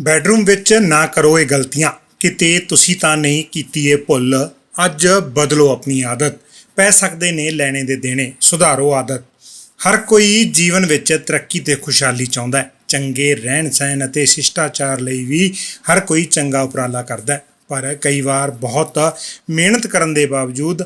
Bedroom ਵਿੱਚ ਨਾ ਕਰੋ ਇਹ ਗਲਤੀਆਂ। ਕਿਤੇ ਤੁਸੀਂ ਤਾਂ ਨਹੀਂ ਕੀਤੀ ਇਹ ਭੁੱਲ, ਅੱਜ ਬਦਲੋ ਆਪਣੀ ਆਦਤ। ਪੈ ਸਕਦੇ ਨੇ ਲੈਣੇ ਦੇ ਦੇਣੇ, ਸੁਧਾਰੋ ਆਦਤ। ਹਰ ਕੋਈ ਜੀਵਨ ਵਿੱਚ ਤਰੱਕੀ ਤੇ ਖੁਸ਼ਹਾਲੀ ਚਾਹੁੰਦਾ ਹੈ। ਚੰਗੇ ਰਹਿਣ ਸਹਿਣ ਅਤੇ ਸ਼ਿਸ਼ਟਾਚਾਰ ਲਈ ਵੀ ਹਰ ਕੋਈ ਚੰਗਾ ਉਪਰਾਲਾ ਕਰਦਾ ਹੈ। ਪਰ ਕਈ ਵਾਰ ਬਹੁਤ ਮਿਹਨਤ ਕਰਨ ਦੇ ਬਾਵਜੂਦ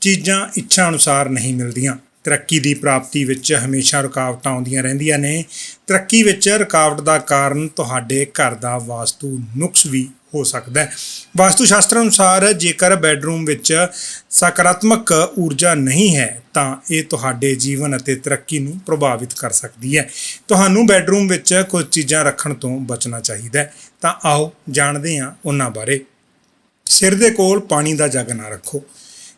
ਚੀਜ਼ਾਂ ਇੱਛਾ ਅਨੁਸਾਰ ਨਹੀਂ ਮਿਲਦੀਆਂ। ਤਰੱਕੀ ਦੀ ਪ੍ਰਾਪਤੀ ਵਿੱਚ ਹਮੇਸ਼ਾ ਰੁਕਾਵਟਾਂ ਆਉਂਦੀਆਂ ਰਹਿੰਦੀਆਂ ਨੇ। ਤਰੱਕੀ ਵਿੱਚ ਰੁਕਾਵਟ ਦਾ ਕਾਰਨ ਤੁਹਾਡੇ ਘਰ ਦਾ ਵਾਸਤੂ ਨੁਕਸ ਵੀ ਹੋ ਸਕਦਾ ਹੈ। ਵਾਸਤੂ ਸ਼ਾਸਤਰ ਅਨੁਸਾਰ ਜੇਕਰ ਬੈੱਡਰੂਮ ਵਿੱਚ ਸਕਾਰਾਤਮਕ ਊਰਜਾ ਨਹੀਂ ਹੈ, ਤਾਂ ਇਹ ਤੁਹਾਡੇ ਜੀਵਨ ਅਤੇ ਤਰੱਕੀ ਨੂੰ ਪ੍ਰਭਾਵਿਤ ਕਰ ਸਕਦੀ ਹੈ। ਤੁਹਾਨੂੰ ਬੈੱਡਰੂਮ ਵਿੱਚ ਕੁਝ ਚੀਜ਼ਾਂ ਰੱਖਣ ਤੋਂ ਬਚਣਾ ਚਾਹੀਦਾ ਹੈ। ਤਾਂ ਆਓ ਜਾਣਦੇ ਹਾਂ ਉਹਨਾਂ ਬਾਰੇ। ਸਿਰ ਦੇ ਕੋਲ ਪਾਣੀ ਦਾ ਜੱਗ ਨਾ ਰੱਖੋ।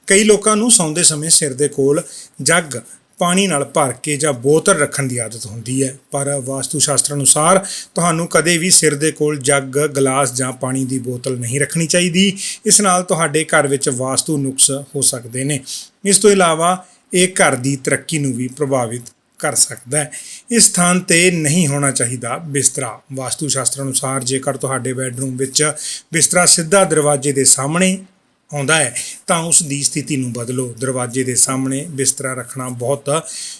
ਕਈ ਲੋਕਾਂ ਨੂੰ ਸੌਂਦੇ ਸਮੇਂ ਸਿਰ ਦੇ ਕੋਲ ਜੱਗ, ਪਾਣੀ ਨਾਲ ਭਰ ਕੇ ਜਾਂ ਬੋਤਲ ਰੱਖਣ ਦੀ ਆਦਤ ਹੁੰਦੀ ਹੈ। ਪਰ ਵਾਸਤੂ ਸ਼ਾਸਤਰ ਅਨੁਸਾਰ ਤੁਹਾਨੂੰ ਕਦੇ ਵੀ ਸਿਰ ਦੇ ਕੋਲ ਜੱਗ, ਗਲਾਸ ਜਾਂ ਪਾਣੀ ਦੀ ਬੋਤਲ ਨਹੀਂ ਰੱਖਣੀ ਚਾਹੀਦੀ। ਇਸ ਨਾਲ ਤੁਹਾਡੇ ਘਰ ਵਿੱਚ ਵਾਸਤੂ ਨੁਕਸ ਹੋ ਸਕਦੇ ਨੇ। ਇਸ ਤੋਂ ਇਲਾਵਾ ਇਹ ਘਰ ਦੀ ਤਰੱਕੀ ਨੂੰ ਵੀ ਪ੍ਰਭਾਵਿਤ ਕਰ ਸਕਦਾ ਹੈ। ਇਸ ਸਥਾਨ ਤੇ ਨਹੀਂ ਹੋਣਾ ਚਾਹੀਦਾ ਬਿਸਤਰਾ। ਵਾਸਤੂ ਸ਼ਾਸਤਰ ਅਨੁਸਾਰ ਜੇਕਰ ਤੁਹਾਡੇ ਬੈੱਡਰੂਮ ਵਿੱਚ ਬਿਸਤਰਾ ਸਿੱਧਾ ਦਰਵਾਜ਼ੇ ਦੇ ਸਾਹਮਣੇ ਆਉਂਦਾ ਹੈ ਤਾਂ ਉਸ ਦੀ ਸਥਿਤੀ ਨੂੰ ਬਦਲੋ। ਦਰਵਾਜ਼ੇ ਦੇ ਸਾਹਮਣੇ ਬਿਸਤਰਾ ਰੱਖਣਾ ਬਹੁਤ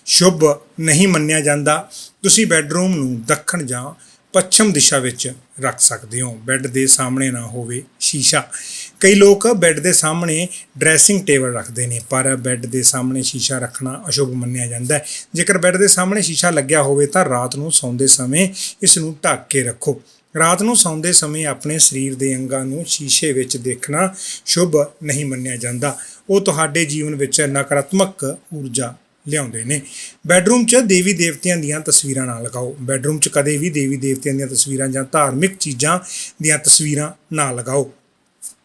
ਸ਼ੁਭ ਨਹੀਂ ਮੰਨਿਆ ਜਾਂਦਾ। ਤੁਸੀਂ ਬੈੱਡਰੂਮ ਨੂੰ ਦੱਖਣ ਜਾਂ ਪੱਛਮ ਦਿਸ਼ਾ ਵਿੱਚ ਰੱਖ ਸਕਦੇ ਹੋ। ਬੈੱਡ ਦੇ ਸਾਹਮਣੇ ਨਾ ਹੋਵੇ ਸ਼ੀਸ਼ਾ। ਕਈ ਲੋਕ ਬੈੱਡ ਦੇ ਸਾਹਮਣੇ ਡਰੈਸਿੰਗ ਟੇਬਲ ਰੱਖਦੇ ਨੇ, ਪਰ ਬੈੱਡ ਦੇ ਸਾਹਮਣੇ ਸ਼ੀਸ਼ਾ ਰੱਖਣਾ ਅਸ਼ੁਭ ਮੰਨਿਆ ਜਾਂਦਾ ਹੈ। ਜੇਕਰ ਬੈੱਡ ਦੇ ਸਾਹਮਣੇ ਸ਼ੀਸ਼ਾ ਲੱਗਿਆ ਹੋਵੇ ਤਾਂ ਰਾਤ ਨੂੰ ਸੌਂਦੇ ਸਮੇਂ ਇਸ ਨੂੰ ਢੱਕ ਕੇ ਰੱਖੋ। ਰਾਤ ਨੂੰ ਸੌਂਦੇ ਸਮੇਂ ਆਪਣੇ ਸਰੀਰ ਦੇ ਅੰਗਾਂ ਨੂੰ ਸ਼ੀਸ਼ੇ ਵਿੱਚ ਦੇਖਣਾ ਸ਼ੁਭ ਨਹੀਂ ਮੰਨਿਆ ਜਾਂਦਾ। ਉਹ ਤੁਹਾਡੇ ਜੀਵਨ ਵਿੱਚ ਨਕਾਰਾਤਮਕ ਊਰਜਾ ਲਿਆਉਂਦੇ ਨੇ। ਬੈੱਡਰੂਮ 'ਚ ਦੇਵੀ ਦੇਵਤਿਆਂ ਦੀਆਂ ਤਸਵੀਰਾਂ ਨਾ ਲਗਾਓ। ਬੈੱਡਰੂਮ 'ਚ ਕਦੇ ਵੀ ਦੇਵੀ ਦੇਵਤਿਆਂ ਦੀਆਂ ਤਸਵੀਰਾਂ ਜਾਂ ਧਾਰਮਿਕ ਚੀਜ਼ਾਂ ਦੀਆਂ ਤਸਵੀਰਾਂ ਨਾ ਲਗਾਓ।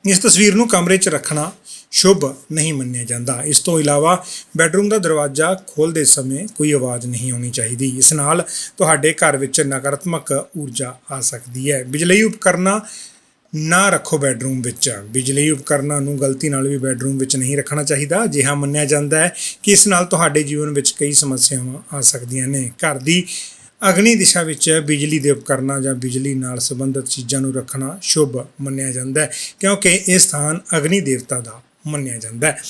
ਇਸ ਤਸਵੀਰ ਨੂੰ ਕਮਰੇ 'ਚ ਰੱਖਣਾ ਸ਼ੁਭ ਨਹੀਂ ਮੰਨਿਆ ਜਾਂਦਾ। ਇਸ ਤੋਂ ਇਲਾਵਾ ਬੈਡਰੂਮ ਦਾ ਦਰਵਾਜ਼ਾ ਖੋਲ੍ਹਦੇ ਸਮੇਂ ਕੋਈ ਆਵਾਜ਼ ਨਹੀਂ ਆਉਣੀ ਚਾਹੀਦੀ। ਇਸ ਨਾਲ ਤੁਹਾਡੇ ਘਰ ਵਿੱਚ ਨਕਾਰਾਤਮਕ ਊਰਜਾ ਆ ਸਕਦੀ ਹੈ। ਬਿਜਲੀ ਉਪਕਰਨਾਂ ਨਾ ਰੱਖੋ ਬੈਡਰੂਮ ਵਿੱਚ। ਬਿਜਲੀ ਉਪਕਰਨਾਂ ਨੂੰ ਗਲਤੀ ਨਾਲ ਵੀ ਬੈਡਰੂਮ ਵਿੱਚ ਨਹੀਂ ਰੱਖਣਾ ਚਾਹੀਦਾ। ਅਜਿਹਾ ਮੰਨਿਆ ਜਾਂਦਾ ਹੈ ਕਿ ਇਸ ਨਾਲ ਤੁਹਾਡੇ ਜੀਵਨ ਵਿੱਚ ਕਈ ਸਮੱਸਿਆਵਾਂ ਆ ਸਕਦੀਆਂ ਨੇ। ਘਰ ਦੀ ਅਗਨੀ ਦਿਸ਼ਾ ਵਿੱਚ ਬਿਜਲੀ ਦੇ ਉਪਕਰਨਾਂ ਜਾਂ ਬਿਜਲੀ ਨਾਲ ਸੰਬੰਧਿਤ ਚੀਜ਼ਾਂ ਨੂੰ ਰੱਖਣਾ ਸ਼ੁਭ ਮੰਨਿਆ ਜਾਂਦਾ ਹੈ, ਕਿਉਂਕਿ ਇਹ ਸਥਾਨ ਅਗਨੀ ਦੇਵਤਾ ਦਾ ਮੰਨਿਆ ਜਾਂਦਾ ਹੈ।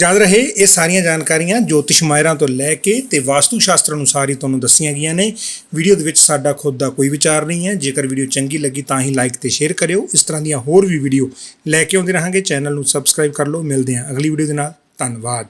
ਯਾਦ ਰਹੇ, ਇਹ ਸਾਰੀਆਂ ਜਾਣਕਾਰੀਆਂ ਜੋਤਿਸ਼ ਮਾਹਿਰਾਂ ਤੋਂ ਲੈ ਕੇ ਤੇ ਵਾਸਤੂ ਸ਼ਾਸਤਰ ਅਨੁਸਾਰ ਹੀ ਤੁਹਾਨੂੰ ਦੱਸੀਆਂ ਗਈਆਂ ਨੇ। ਵੀਡੀਓ ਦੇ ਵਿੱਚ ਸਾਡਾ ਖੁਦ ਦਾ ਕੋਈ ਵਿਚਾਰ ਨਹੀਂ ਹੈ। ਜੇਕਰ ਵੀਡੀਓ ਚੰਗੀ ਲੱਗੀ ਤਾਂ ਹੀ ਲਾਈਕ ਤੇ ਸ਼ੇਅਰ ਕਰਿਓ। ਇਸ ਤਰ੍ਹਾਂ ਦੀਆਂ ਹੋਰ ਵੀ ਵੀਡੀਓ ਲੈ ਕੇ ਆਉਂਦੇ ਰਹਾਂਗੇ। ਚੈਨਲ ਨੂੰ ਸਬਸਕ੍ਰਾਈਬ ਕਰ ਲਓ। ਮਿਲਦੇ ਹਾਂ ਅਗਲੀ ਵੀਡੀਓ ਦੇ ਨਾਲ। ਧੰਨਵਾਦ।